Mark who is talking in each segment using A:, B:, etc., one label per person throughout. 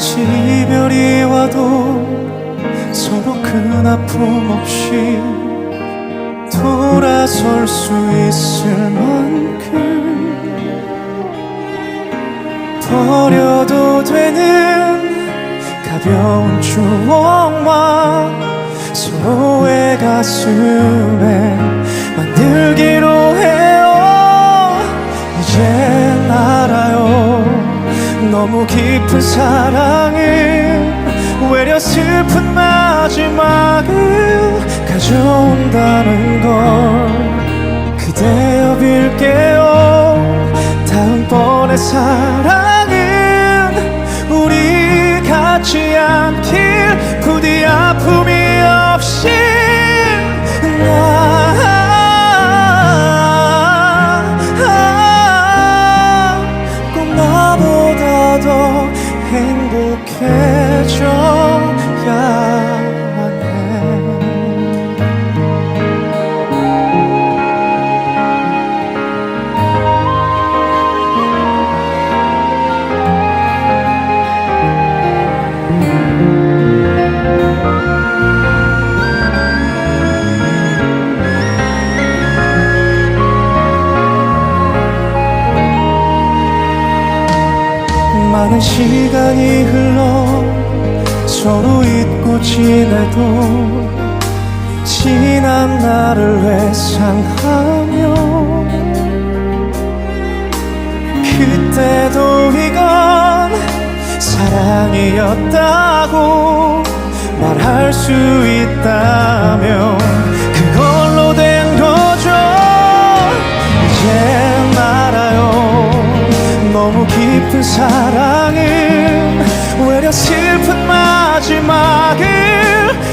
A: 이별이 와도 서로 큰 아픔 없이 돌아설 수 있을 만큼 버려도 되는 가벼운 추억만 서로의 가슴에 너무 깊은 사랑은 외려 슬픈 마지막을 가져온다는 걸 행복해져야 많은 시간이 흘러 서로 잊고 지내도 지난 날을 회상하며 그때도 이건 사랑이었다고 말할 수 있다면 그걸로 된 거죠. 이젠 알아요. 너무 깊은 외려 슬픈 마지막을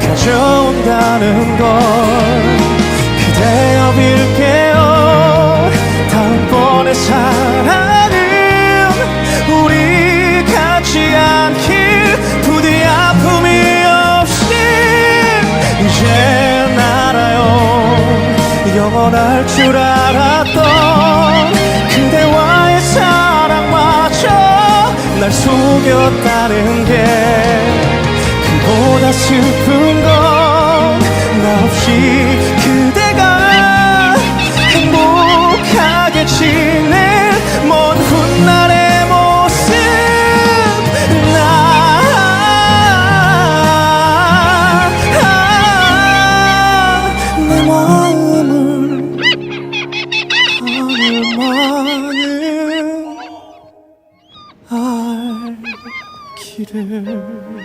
A: 가져온다는 걸 그대여 빌게요. 다음번의 사랑은 우리 같지 않길 부디 아픔이 없이 이젠 알아요. 영원할 줄 알았던 날 속였다는 게 here.